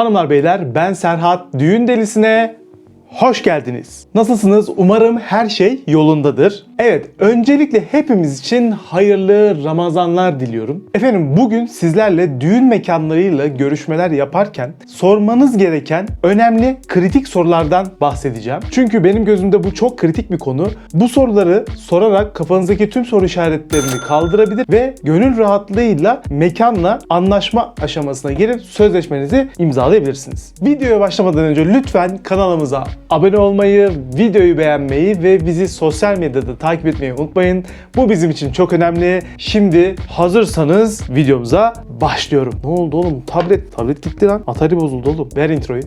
Hanımlar beyler ben Serhat Düğün Delisi'ne hoş geldiniz. Nasılsınız? Umarım her şey yolundadır. Evet, öncelikle hepimiz için hayırlı Ramazanlar diliyorum. Efendim bugün sizlerle düğün mekanlarıyla görüşmeler yaparken sormanız gereken önemli kritik sorulardan bahsedeceğim. Çünkü benim gözümde bu çok kritik bir konu. Bu soruları sorarak kafanızdaki tüm soru işaretlerini kaldırabilir ve gönül rahatlığıyla mekanla anlaşma aşamasına gelip sözleşmenizi imzalayabilirsiniz. Videoya başlamadan önce lütfen kanalımıza abone olmayı, videoyu beğenmeyi ve bizi sosyal medyada takip etmeyi unutmayın. Bu bizim için çok önemli. Şimdi hazırsanız videomuza başlıyorum. Ne oldu oğlum? Tablet, tablet gitti lan. Atari bozuldu oğlum. Ver introyu.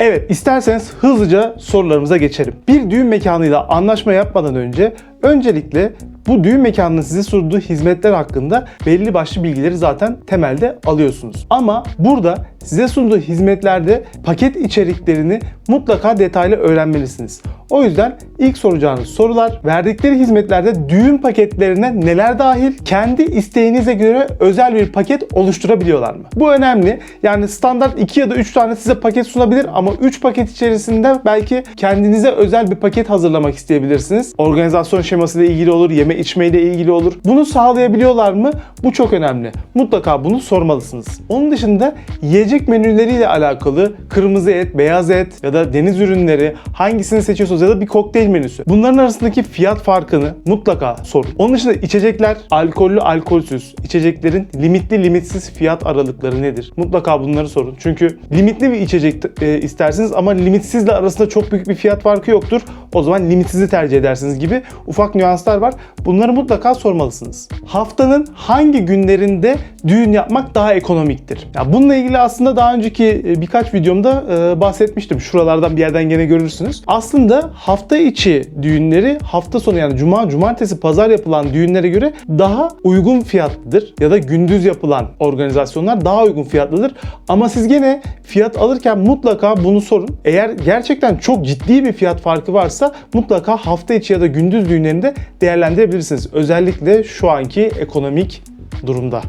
Evet, isterseniz hızlıca sorularımıza geçelim. Bir düğün mekanıyla anlaşma yapmadan önce öncelikle bu düğün mekanının size sunduğu hizmetler hakkında belli başlı bilgileri zaten temelde alıyorsunuz. Ama burada size sunduğu hizmetlerde paket içeriklerini mutlaka detaylı öğrenmelisiniz. O yüzden ilk soracağınız sorular verdikleri hizmetlerde düğün paketlerine neler dahil, kendi isteğinize göre özel bir paket oluşturabiliyorlar mı? Bu önemli. Yani standart 2 ya da 3 tane size paket sunabilir ama 3 paket içerisinde belki kendinize özel bir paket hazırlamak isteyebilirsiniz. Organizasyon şeması ile ilgili olur, yeme içme ile ilgili olur. Bunu sağlayabiliyorlar mı? Bu çok önemli. Mutlaka bunu sormalısınız. Onun dışında yiyecek menüleriyle alakalı kırmızı et, beyaz et ya da deniz ürünleri hangisini seçiyorsunuz ya da bir kokteyl menüsü. Bunların arasındaki fiyat farkını mutlaka sorun. Onun dışında içecekler alkollü, alkolsüz. içeceklerin limitli, limitsiz fiyat aralıkları nedir? Mutlaka bunları sorun. Çünkü limitli bir içecek e, istersiniz ama limitsizle arasında çok büyük bir fiyat farkı yoktur. O zaman limitsizi tercih edersiniz gibi ufak nüanslar var. Bunları mutlaka sormalısınız. Haftanın hangi günlerinde düğün yapmak daha ekonomiktir? Ya bununla ilgili aslında daha önceki e, birkaç videomda e, bahsetmiştim. Şuralardan bir yerden gene görürsünüz. Aslında hafta içi düğünleri hafta sonu yani cuma, cumartesi, pazar yapılan düğünlere göre daha uygun fiyatlıdır. Ya da gündüz yapılan organizasyonlar daha uygun fiyatlıdır. Ama siz gene fiyat alırken mutlaka bunu sorun. Eğer gerçekten çok ciddi bir fiyat farkı varsa mutlaka hafta içi ya da gündüz düğünlerinde değerlendirebilirsiniz. Özellikle şu anki ekonomik durumda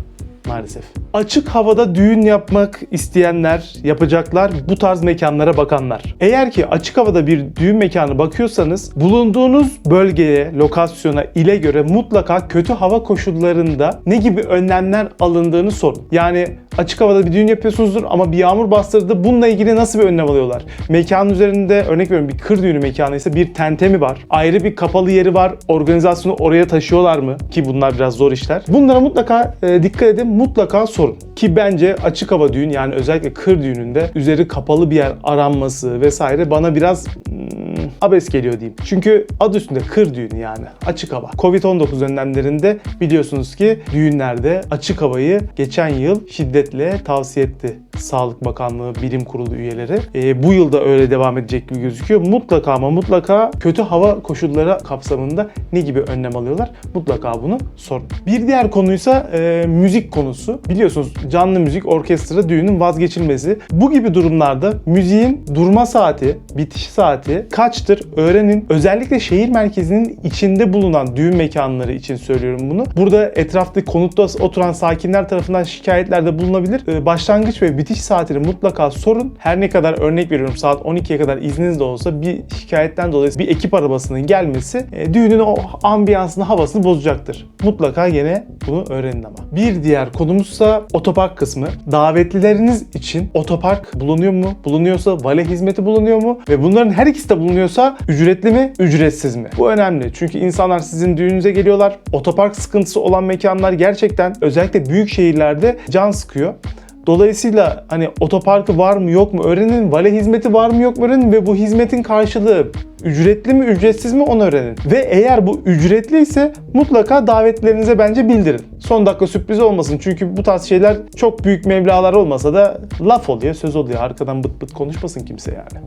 maalesef. Açık havada düğün yapmak isteyenler, yapacaklar bu tarz mekanlara bakanlar. Eğer ki açık havada bir düğün mekanı bakıyorsanız bulunduğunuz bölgeye, lokasyona, ile göre mutlaka kötü hava koşullarında ne gibi önlemler alındığını sorun. Yani açık havada bir düğün yapıyorsunuzdur ama bir yağmur bastırdı. Bununla ilgili nasıl bir önlem alıyorlar? Mekanın üzerinde örnek veriyorum bir kır düğünü mekanı ise bir tente mi var? Ayrı bir kapalı yeri var. Organizasyonu oraya taşıyorlar mı? Ki bunlar biraz zor işler. Bunlara mutlaka e, dikkat edin. Mutlaka sorun. Ki bence açık hava düğün yani özellikle kır düğününde üzeri kapalı bir yer aranması vesaire bana biraz abes geliyor diyeyim. Çünkü adı üstünde kır düğünü yani açık hava. Covid-19 önlemlerinde biliyorsunuz ki düğünlerde açık havayı geçen yıl şiddetle tavsiye etti. Sağlık Bakanlığı Bilim Kurulu üyeleri. E, bu yılda öyle devam edecek gibi gözüküyor. Mutlaka ama mutlaka kötü hava koşulları kapsamında ne gibi önlem alıyorlar? Mutlaka bunu sorun. Bir diğer konuysa e, müzik konusu. Biliyorsunuz canlı müzik orkestra düğünün vazgeçilmezi. Bu gibi durumlarda müziğin durma saati, bitiş saati kaçtır öğrenin. Özellikle şehir merkezinin içinde bulunan düğün mekanları için söylüyorum bunu. Burada etrafta konutta oturan sakinler tarafından şikayetlerde bulunabilir. Ee, Başlangıç ve bitiş saatini mutlaka sorun. Her ne kadar örnek veriyorum saat 12'ye kadar izniniz de olsa bir şikayetten dolayı bir ekip arabasının gelmesi e, düğünün o ambiyansını, havasını bozacaktır. Mutlaka yine bunu öğrenin ama. Bir diğer konumuzsa otopark kısmı. Davetlileriniz için otopark bulunuyor mu? Bulunuyorsa vale hizmeti bulunuyor mu? Ve bunların her ikisi de bulunuyorsa ücretli mi, ücretsiz mi? Bu önemli. Çünkü insanlar sizin düğününüze geliyorlar. Otopark sıkıntısı olan mekanlar gerçekten özellikle büyük şehirlerde can sıkıyor. Dolayısıyla hani otoparkı var mı yok mu öğrenin, vale hizmeti var mı yok mu öğrenin ve bu hizmetin karşılığı ücretli mi ücretsiz mi onu öğrenin. Ve eğer bu ücretli ise mutlaka davetlerinize bence bildirin. Son dakika sürpriz olmasın çünkü bu tarz şeyler çok büyük meblalar olmasa da laf oluyor, söz oluyor. Arkadan bıt bıt konuşmasın kimse yani.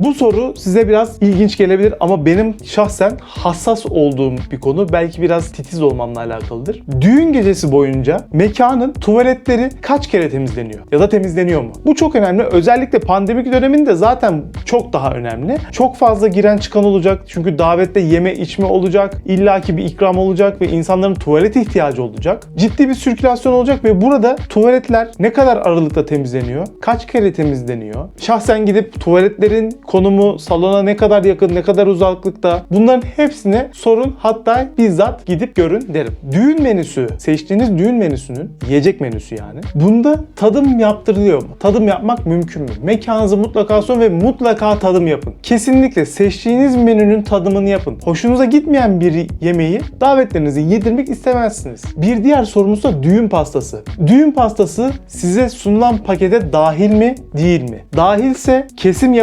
Bu soru size biraz ilginç gelebilir ama benim şahsen hassas olduğum bir konu. Belki biraz titiz olmamla alakalıdır. Düğün gecesi boyunca mekanın tuvaletleri kaç kere temizleniyor? Ya da temizleniyor mu? Bu çok önemli. Özellikle pandemik döneminde zaten çok daha önemli. Çok fazla giren çıkan olacak. Çünkü davette yeme içme olacak. illaki bir ikram olacak ve insanların tuvalet ihtiyacı olacak. Ciddi bir sirkülasyon olacak ve burada tuvaletler ne kadar aralıkta temizleniyor? Kaç kere temizleniyor? Şahsen gidip tuvaletlerin konumu salona ne kadar yakın, ne kadar uzaklıkta bunların hepsine sorun hatta bizzat gidip görün derim. Düğün menüsü, seçtiğiniz düğün menüsünün yiyecek menüsü yani. Bunda tadım yaptırılıyor mu? Tadım yapmak mümkün mü? Mekanınızı mutlaka sorun ve mutlaka tadım yapın. Kesinlikle seçtiğiniz menünün tadımını yapın. Hoşunuza gitmeyen bir yemeği davetlerinize yedirmek istemezsiniz. Bir diğer sorumuz da düğün pastası. Düğün pastası size sunulan pakete dahil mi, değil mi? Dahilse kesim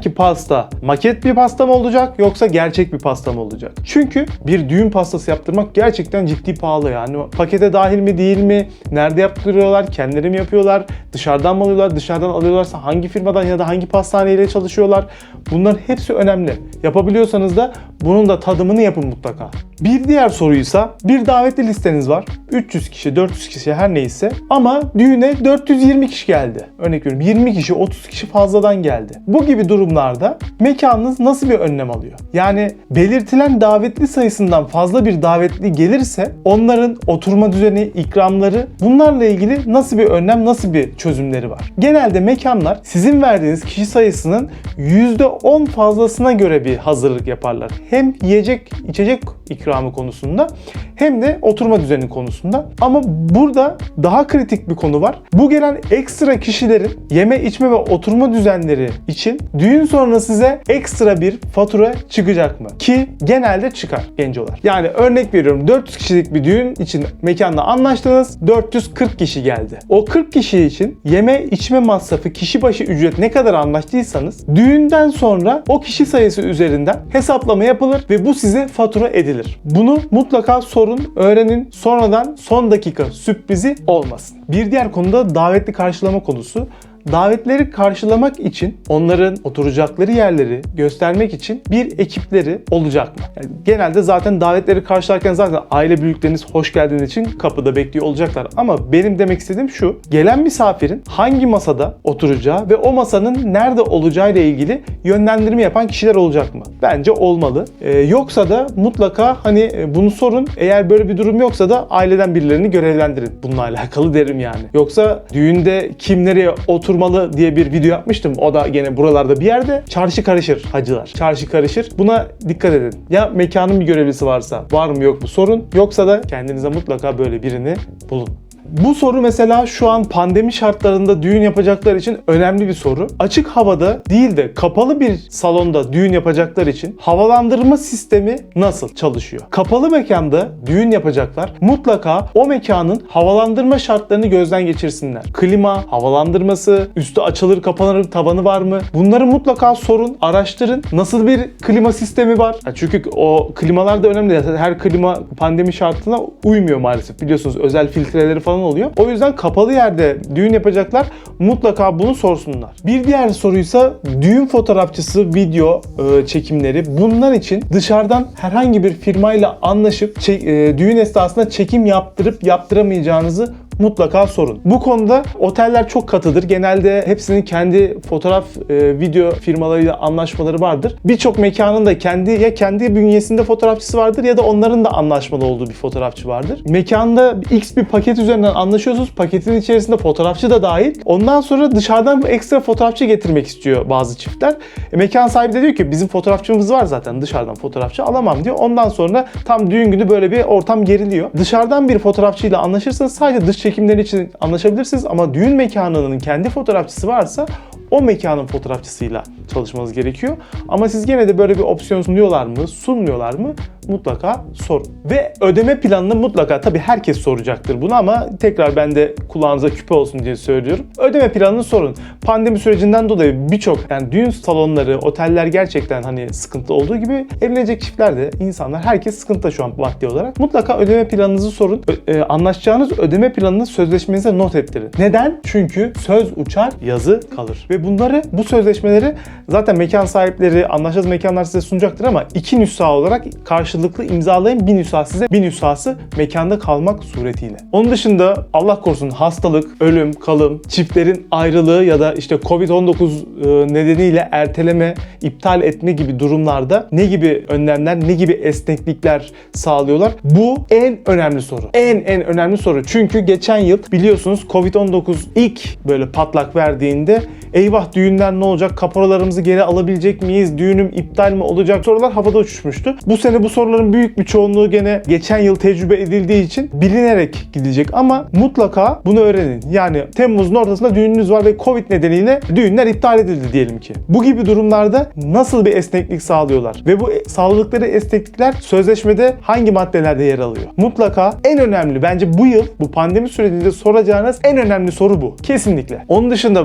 yapılırkenki pasta maket bir pasta mı olacak yoksa gerçek bir pasta mı olacak? Çünkü bir düğün pastası yaptırmak gerçekten ciddi pahalı yani. Pakete dahil mi, değil mi? Nerede yaptırıyorlar? Kendileri mi yapıyorlar? Dışarıdan mı alıyorlar? Dışarıdan alıyorlarsa hangi firmadan ya da hangi pastaneyle çalışıyorlar? Bunların hepsi önemli. Yapabiliyorsanız da bunun da tadımını yapın mutlaka. Bir diğer soruysa bir davetli listeniz var. 300 kişi, 400 kişi her neyse ama düğüne 420 kişi geldi. Örnek veriyorum 20 kişi, 30 kişi fazladan geldi. Bu gibi durumlarda mekanınız nasıl bir önlem alıyor? Yani belirtilen davetli sayısından fazla bir davetli gelirse onların oturma düzeni, ikramları bunlarla ilgili nasıl bir önlem, nasıl bir çözümleri var? Genelde mekanlar sizin verdiğiniz kişi sayısının %10 fazlasına göre bir hazırlık yaparlar. Hem yiyecek, içecek ikramı konusunda hem de oturma düzeni konusunda. Ama burada daha kritik bir konu var. Bu gelen ekstra kişilerin yeme içme ve oturma düzenleri için düğün sonra size ekstra bir fatura çıkacak mı? Ki genelde çıkar gencolar. Yani örnek veriyorum 400 kişilik bir düğün için mekanla anlaştınız. 440 kişi geldi. O 40 kişi için yeme içme masrafı kişi başı ücret ne kadar anlaştıysanız düğünden sonra o kişi sayısı üzerinden hesaplama yapılır ve bu size fatura edilir. Bunu mutlaka sorun, öğrenin. Sonradan son dakika sürprizi olmasın. Bir diğer konu da davetli karşılama konusu. Davetleri karşılamak için onların oturacakları yerleri göstermek için bir ekipleri olacak mı? Yani genelde zaten davetleri karşılarken zaten aile büyükleriniz hoş geldiniz için kapıda bekliyor olacaklar. Ama benim demek istediğim şu. Gelen misafirin hangi masada oturacağı ve o masanın nerede olacağı ile ilgili yönlendirme yapan kişiler olacak mı? Bence olmalı. Ee, yoksa da mutlaka hani e, bunu sorun. Eğer böyle bir durum yoksa da aileden birilerini görevlendirin. Bununla alakalı derim yani. Yoksa düğünde kim nereye oturmalı diye bir video yapmıştım. O da gene buralarda bir yerde. Çarşı karışır hacılar. Çarşı karışır. Buna dikkat edin. Ya mekanın bir görevlisi varsa var mı yok mu sorun. Yoksa da kendinize mutlaka böyle birini bulun. Bu soru mesela şu an pandemi şartlarında düğün yapacaklar için önemli bir soru. Açık havada değil de kapalı bir salonda düğün yapacaklar için havalandırma sistemi nasıl çalışıyor? Kapalı mekanda düğün yapacaklar mutlaka o mekanın havalandırma şartlarını gözden geçirsinler. Klima, havalandırması, üstü açılır kapanır tavanı var mı? Bunları mutlaka sorun, araştırın. Nasıl bir klima sistemi var? Çünkü o klimalar da önemli. Her klima pandemi şartına uymuyor maalesef. Biliyorsunuz özel filtreleri falan oluyor. O yüzden kapalı yerde düğün yapacaklar mutlaka bunu sorsunlar. Bir diğer soruysa düğün fotoğrafçısı video e, çekimleri. Bunlar için dışarıdan herhangi bir firmayla anlaşıp çe- e, düğün esnasında çekim yaptırıp yaptıramayacağınızı mutlaka sorun. Bu konuda oteller çok katıdır. Genelde hepsinin kendi fotoğraf e, video firmalarıyla anlaşmaları vardır. Birçok mekanın da kendi ya kendi bünyesinde fotoğrafçısı vardır ya da onların da anlaşmalı olduğu bir fotoğrafçı vardır. Mekanda X bir paket üzerinden anlaşıyorsunuz. Paketin içerisinde fotoğrafçı da dahil. Ondan sonra dışarıdan ekstra fotoğrafçı getirmek istiyor bazı çiftler. E, mekan sahibi de diyor ki bizim fotoğrafçımız var zaten dışarıdan fotoğrafçı alamam diyor. Ondan sonra tam düğün günü böyle bir ortam geriliyor. Dışarıdan bir fotoğrafçıyla anlaşırsanız sadece dış çekimleri için anlaşabilirsiniz ama düğün mekanının kendi fotoğrafçısı varsa o mekanın fotoğrafçısıyla çalışmanız gerekiyor. Ama siz gene de böyle bir opsiyon sunuyorlar mı, sunmuyorlar mı? Mutlaka sorun. Ve ödeme planını mutlaka tabii herkes soracaktır bunu ama tekrar ben de kulağınıza küpe olsun diye söylüyorum. Ödeme planını sorun. Pandemi sürecinden dolayı birçok yani düğün salonları, oteller gerçekten hani sıkıntı olduğu gibi evlenecek çiftler de insanlar herkes sıkıntıda şu an maddi olarak. Mutlaka ödeme planınızı sorun. Ö- e, anlaşacağınız ödeme planını sözleşmenize not ettirin. Neden? Çünkü söz uçar, yazı kalır. Ve Bunları, bu sözleşmeleri zaten mekan sahipleri, anlaşacağız mekanlar size sunacaktır ama iki nüsha olarak karşılıklı imzalayın bir nüsha size, bir nüshası mekanda kalmak suretiyle. Onun dışında Allah korusun hastalık, ölüm, kalım, çiftlerin ayrılığı ya da işte Covid-19 e, nedeniyle erteleme, iptal etme gibi durumlarda ne gibi önlemler, ne gibi esneklikler sağlıyorlar? Bu en önemli soru. En en önemli soru. Çünkü geçen yıl biliyorsunuz Covid-19 ilk böyle patlak verdiğinde eyvah düğünler ne olacak? Kaporalarımızı geri alabilecek miyiz? Düğünüm iptal mi olacak? Sorular havada uçuşmuştu. Bu sene bu soruların büyük bir çoğunluğu gene geçen yıl tecrübe edildiği için bilinerek gidecek ama mutlaka bunu öğrenin. Yani Temmuz'un ortasında düğününüz var ve Covid nedeniyle düğünler iptal edildi diyelim ki. Bu gibi durumlarda nasıl bir esneklik sağlıyorlar? Ve bu sağladıkları esneklikler sözleşmede hangi maddelerde yer alıyor? Mutlaka en önemli bence bu yıl bu pandemi sürecinde soracağınız en önemli soru bu. Kesinlikle. Onun dışında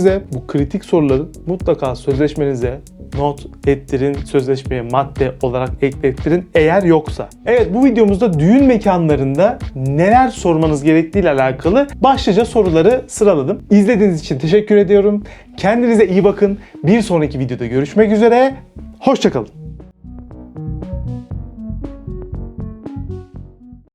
sözleşmenize bu kritik soruları mutlaka sözleşmenize not ettirin, sözleşmeye madde olarak eklettirin eğer yoksa. Evet bu videomuzda düğün mekanlarında neler sormanız gerektiği ile alakalı başlıca soruları sıraladım. İzlediğiniz için teşekkür ediyorum. Kendinize iyi bakın. Bir sonraki videoda görüşmek üzere. Hoşçakalın.